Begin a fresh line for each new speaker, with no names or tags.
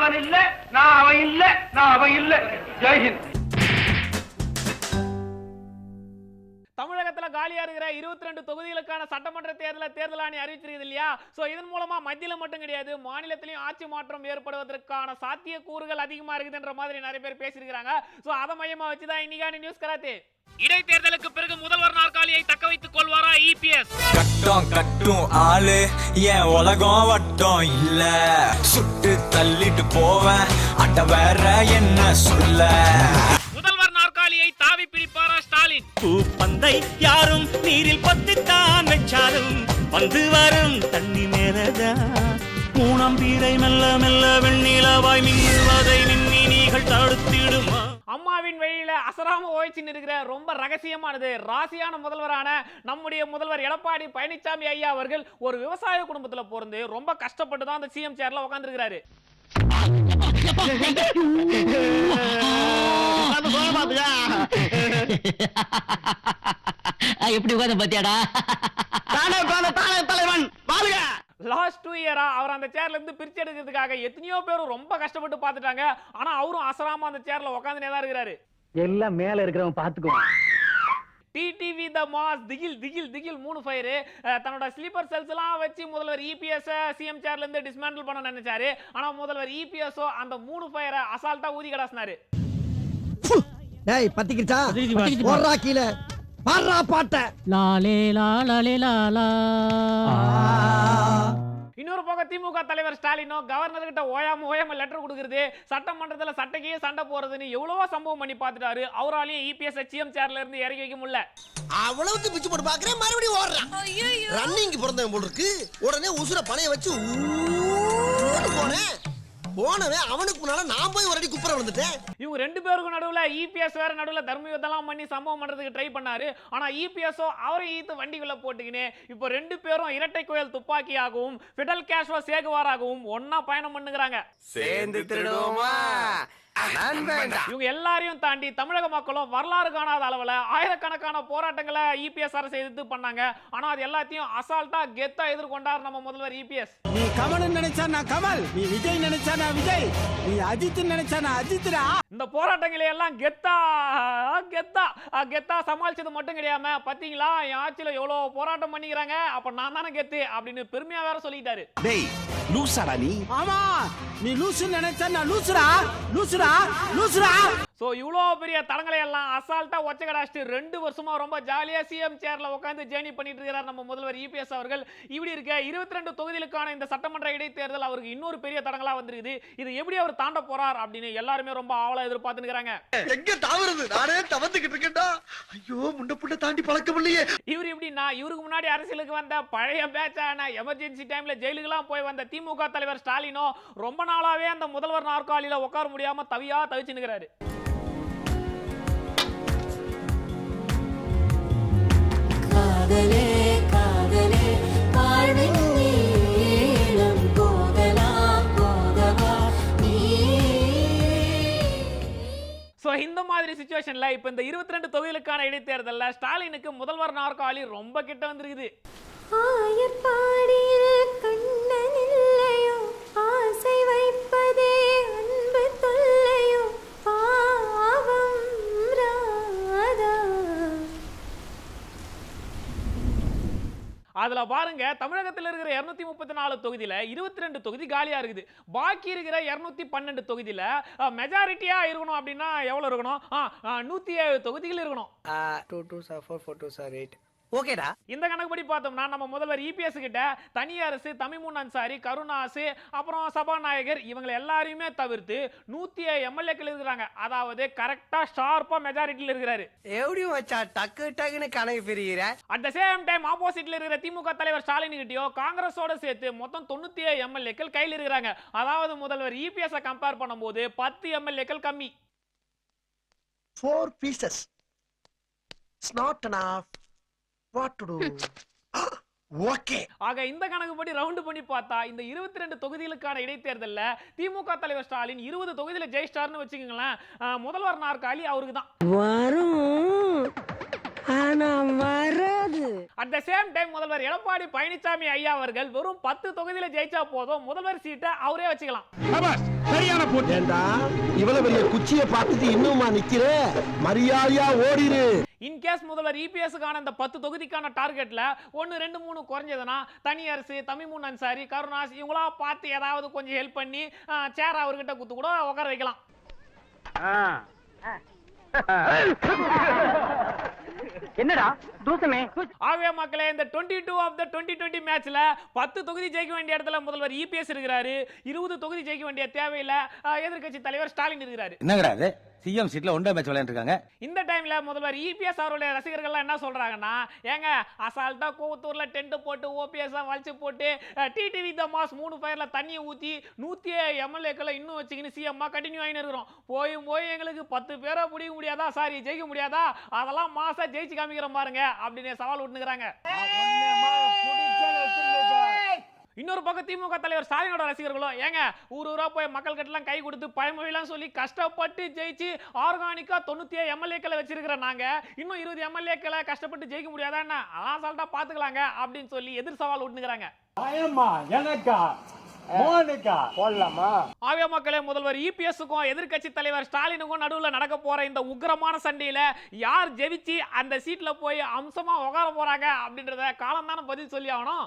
அவன் இல்ல நான் அவன் இல்ல நான் அவன் இல்ல ஜெய்ஹிந்த்
தமிழகத்துல காலியா இருக்கிற இருபத்தி ரெண்டு தொகுதிகளுக்கான சட்டமன்ற தேர்தலை தேர்தல் ஆணையம் அறிவிச்சிருக்குது இல்லையா? சோ இதன் மூலமா மத்தியில மட்டும் கிடையாது மாநிலத்திலையும் ஆட்சி மாற்றம் ஏற்படுவதற்கான சாத்திய கூறுகள் அதிகமா இருக்குதுன்ற மாதிரி நிறைய பேர் பேசியிருக்காங்க சோ அதை மையமா வச்சுதான் இன்னைக்கான நியூஸ் கராத்தே. இடைத்தேர்தலுக்கு பிறகு முதல்வர் நாற்காலியை தக்க வைத்துக் கொள்வாரா இபிஎஸ்
கட்டம் கட்டும் ஆளு என் உலகம் வட்டம் இல்ல. சுட்டு தள்ளிட்டு போவேன். அட வேற என்ன சொல்ல?
முதல்வர் நாற்காலியை தாவி பிடிப்பாரா ஸ்டாலின்?
பூப்பந்தை யாரும் நீரில் பத்தித்தான் வச்சாலும் வந்து வரும் தண்ணி மேலதான். மூணாம் பீரை மெல்ல மெல்ல வெண்ணிலவாய் மின்னுவதை தடுத்திடுமா
அம்மாவின் வழியில அசராம ஓய்ச்சின்னு இருக்கிற ரொம்ப ரகசியமானது. ராசியான முதல்வரான நம்முடைய முதல்வர் எடப்பாடி பழனிசாமி ஐயா அவர்கள் ஒரு விவசாய குடும்பத்துல பிறந்து ரொம்ப கஷ்டப்பட்டு தான் அந்த சிஎம் சேர்ல உட்காந்துருக்கிறாரு
எப்படி உட்காந்து பாத்தியாடா?
லாஸ்ட் டூ இயரா அவர் அந்த சேர்ல இருந்து பிரிச்சு எடுக்கிறதுக்காக எத்தனையோ பேரும் ரொம்ப கஷ்டப்பட்டு பார்த்துட்டாங்க. ஆனா அவரும் அசராம அந்த சேர்ல உட்காந்துனே தான் இருக்கிறாரு.
எல்லாம் மேல இருக்கிறவன் பாத்துக்குவான்
டிடிவி த மாஸ் திகில் திகில் திகில் மூணு ஃபயர் தன்னோட ஸ்லீப்பர் செல்ஸ் எல்லாம் வச்சு முதல்வர் இபிஎஸ் சிஎம் சேர்ல இருந்து டிஸ்மேண்டில் பண்ண நினைச்சாரு. ஆனா முதல்வர் இபிஎஸ்ஓ அந்த மூணு ஃபயரை அசால்ட்டா ஊதி கடாசினாரு
டேய் பத்திக்கிச்சா போடுறா கீழே. பாடுறா பாட்ட.
லாலே லாலே லாலா.
இன்னொரு பக்கம் திமுக தலைவர் ஸ்டாலினோ கவர்னர் கிட்ட ஓயாம ஓயாம லெட்டர் கொடுக்கறது சட்டமன்றத்துல சட்டைக்கே சண்டை போறதுன்னு எவ்வளவோ சம்பவம் பண்ணி பார்த்துட்டாரு. அவராலையும் இபிஎஸ் சிஎம் சேர்ல இருந்து இறக்கி வைக்க முடியல.
அவ்வளவுக்கு பிச்சு போட்டு பாக்குறேன் மறுபடியும் ஓடுறான். ரன்னிங் பிறந்தவன் போல் இருக்கு. உடனே உசுர பணைய வச்சு போனேன். போனவன் அவனுக்கு முன்னால நான் போய் ஒரு அடி குப்புற வந்துட்டேன்
இவங்க ரெண்டு பேருக்கும் நடுவுல இபிஎஸ் வேற நடுவுல தர்ம யுத்தம்லாம் பண்ணி சம்பவம் பண்றதுக்கு ட்ரை பண்ணாரு. ஆனா இபிஎஸ்ஓ அவரை ஈத்து வண்டிக்குள்ள போட்டுக்கினே இப்போ ரெண்டு பேரும் இரட்டை கோயில் துப்பாக்கியாகவும் ஃபிடல் கேஷ்வா சேகுவாராகவும் ஒன்னா பயணம் பண்ணுகிறாங்க.
சேர்ந்து திருடுவோமா?
இவங்க எல்லாரையும் தாண்டி தமிழக மக்களும் வரலாறு காணாத அளவுல ஆயிரக்கணக்கான போராட்டங்களை இபிஎஸ் அரசு எதிர்த்து பண்ணாங்க. ஆனா அது எல்லாத்தையும் அசால்ட்டா கெத்தா எதிர்கொண்டார் நம்ம முதல்வர் இபிஎஸ்
நீ கமல் நினைச்சா நான் கமல் நீ விஜய் நினைச்சா நான் விஜய் நீ அஜித் நினைச்சா நான் அஜித்ரா
இந்த போராட்டங்களை எல்லாம் கெத்தா கெத்தா கெத்தா சமாளிச்சது மட்டும் கிடையாம பாத்தீங்களா என் ஆட்சியில எவ்வளவு போராட்டம் பண்ணிக்கிறாங்க அப்ப நான் தானே கெத்து அப்படின்னு பெருமையா வேற சொல்லிட்டாரு.
டேய் லூசாடா நீ.
ஆமா நீ லூசு நினைச்சா நான் லூசுரா லூசுரா லூசுரா
சோ இவ்வளோ பெரிய தடங்களை எல்லாம் அசால்ட்டா ஒச்ச கடாச்சிட்டு ரெண்டு வருஷமா ரொம்ப ஜாலியா சிஎம் சேர்ல உட்காந்து ஜேர்னி பண்ணிட்டு இருக்கிறார் நம்ம முதல்வர் இபிஎஸ் அவர்கள். இப்படி இருக்க இருபத்தி ரெண்டு தொகுதிகளுக்கான இந்த சட்டமன்ற இடைத்தேர்தல் அவருக்கு இன்னொரு பெரிய தடங்களா வந்திருக்குது. இது எப்படி அவர் தாண்ட போறார் அப்படின்னு எல்லாருமே ரொம்ப ஆவலா எதிர்பார்த்துக்கிறாங்க
எங்க தாவறது? நானே தவந்துகிட்டு இருக்கேன்டா. ஐயோ முண்ட புண்ட தாண்டி பழக்கம் இல்லையே.
இவர் எப்படின்னா இவருக்கு முன்னாடி அரசியலுக்கு வந்த பழைய பேட்சான எமர்ஜென்சி டைம்ல ஜெயிலுக்கெல்லாம் போய் வந்த திமுக தலைவர் ஸ்டாலினோ ரொம்ப நாளாவே அந்த முதல்வர் நாற்காலியில உட்கார முடியாம தவியா தவிச்சு நிற்கிறாரு சோ இந்த மாதிரி சுச்சுவேஷன்ல இப்ப இந்த இருபத்தி ரெண்டு தொகுதிகளுக்கான இடைத்தேர்தல்ல ஸ்டாலினுக்கு முதல்வர் நாற்காலி ரொம்ப கிட்ட வந்திருக்குது. அதில் பாருங்க தமிழகத்தில் இருக்கிற இரநூத்தி முப்பத்தி நாலு தொகுதியில் இருபத்தி ரெண்டு தொகுதி காலியாக இருக்குது. பாக்கி இருக்கிற இரநூத்தி பன்னெண்டு தொகுதியில் மெஜாரிட்டியாக இருக்கணும் அப்படின்னா எவ்வளோ இருக்கணும்? ஆ, ஆ, ஏழு தொகுதிகள் இருக்கணும்.
Two two sir four four two sir eight ஓகேடா.
இந்த கணக்குப்படி பார்த்தோம்னா நம்ம முதல்வர் இபிஎஸ் கிட்ட தனியரசு தமிமுன் அன்சாரி கருணாசு அப்புறம் சபாநாயகர் இவங்களை எல்லாரையுமே தவிர்த்து நூத்தி ஏழு எம்எல்ஏக்கள் இருக்கிறாங்க. அதாவது கரெக்டா ஷார்ப்பா மெஜாரிட்டியில் இருக்கிறாரு.
எப்படி வச்சா டக்கு டக்குன்னு கணக்கு பிரிகிற
அட் த சேம் டைம் ஆப்போசிட்ல இருக்கிற திமுக தலைவர் ஸ்டாலின் கிட்டயோ காங்கிரஸோட சேர்த்து மொத்தம் தொண்ணூத்தி ஏழு எம்எல்ஏக்கள் கையில் இருக்கிறாங்க. அதாவது முதல்வர் இபிஎஸ் கம்பேர் பண்ணும்போது பத்து எம்எல்ஏக்கள் கம்மி.
Four pieces it's not enough. What to do okay.
ஆக இந்த கணக்குப்படி ரவுண்ட் பண்ணி பார்த்தா இந்த இருபத்தி ரெண்டு தொகுதிகளுக்கான இடைத்தேர்தல்ல திமுக தலைவர் ஸ்டாலின் இருபது தொகுதியில ஜெயிச்சிட்டார்னு வச்சுக்கோங்களேன். முதல்வர் நாற்காலி அவருக்கு தான்
வரும். ஆனா வராது.
அட் த சேம் டைம் முதல்வர் எடப்பாடி பழனிசாமி ஐயா அவர்கள் வெறும் பத்து தொகுதியில ஜெயிச்சா போதும் முதல்வர் சீட்டை அவரே வச்சுக்கலாம்.
சரியான போட்டி.
ஏண்டா இவ்வளவு பெரிய குச்சியை பார்த்துட்டு இன்னுமா நிக்கிற? மரியாதையா ஓடிரு.
இன்கேஸ் முதல்வர் E இபிஎஸ்க்கான இந்த பத்து தொகுதிக்கான டார்கெட்ல ஒன்னு ரெண்டு மூணு குறைஞ்சதுன்னா தனி அரசு தமிமுன் அன்சாரி கருணாஸ் இவங்களா பார்த்து ஏதாவது கொஞ்சம் ஹெல்ப் பண்ணி சேர் அவர்கிட்ட குத்து கூட உட்கார வைக்கலாம்.
என்னடா? தூசமே?
ஆகவே மக்களே இந்த twenty two of the twenty twenty மேட்ச்ல பத்து தொகுதி ஜெயிக்க வேண்டிய இடத்துல முதல்வர் இபிஎஸ் இருக்கிறாரு. இருபது தொகுதி ஜெயிக்க வேண்டிய தேவையில்ல. எதிர்க்கட்சி தலைவர் ஸ்டாலின் இருக்கிறாரு.
என்னங்கடா அது சிஎம் சீட்ல ஒன்றே மேட்ச் விளையாண்டுருக்காங்க.
இந்த டைம்ல முதல்வர் இபிஎஸ் அவருடைய ரசிகர்கள்லாம் என்ன சொல்றாங்கன்னா ஏங்க அசால்ட்டா கோவத்தூர்ல டென்ட் போட்டு ஓபிஎஸ் வளைச்சு போட்டு டிடிவி த மாஸ் மூணு ஃபயர்ல தண்ணியை ஊத்தி நூத்தி எம்எல்ஏக்களை இன்னும் வச்சுக்கின்னு சிஎம்மா கண்டினியூ ஆகின்னு இருக்கிறோம். போய் போய் எங்களுக்கு பத்து பேரை பிடிக்க முடியாதா? சாரி ஜெயிக்க முடியாதா? அதெல்லாம் மாசா ஜெயிச்சு காமிக்கிறோம் பாருங்க அப்படின்னு சவால் விட்டுனுக்குறாங்க இன்னொரு பக்கம் திமுக தலைவர் ஸ்டாலினோட ரசிகர்களும் ஏங்க ஊர் ஊரா போய் மக்கள் கிட்டலாம் கை கொடுத்து பயமொழிலாம் சொல்லி கஷ்டப்பட்டு ஜெயிச்சு ஆர்கானிக்கா தொண்ணூத்தி ஏழு எம்எல்ஏக்களை வச்சிருக்கிற நாங்க இன்னும் இருபது எம்எல்ஏக்களை கஷ்டப்பட்டு ஜெயிக்க முடியாதா என்ன? அதான் சால்ட்டா பாத்துக்கலாங்க அப்படின்னு சொல்லி எதிர் சவால் விட்டுனுக்குறாங்க ஆகிய மக்களே முதல்வர் இபிஎஸ்க்கும் எதிர்க்கட்சி தலைவர் ஸ்டாலினுக்கும் நடுவுல நடக்க போற இந்த உக்கிரமான சண்டையில யார் ஜெயிச்சு அந்த சீட்ல போய் அம்சமா உட்கார போறாங்க அப்படின்றத காலம் தானே பதில் சொல்லி ஆகணும்?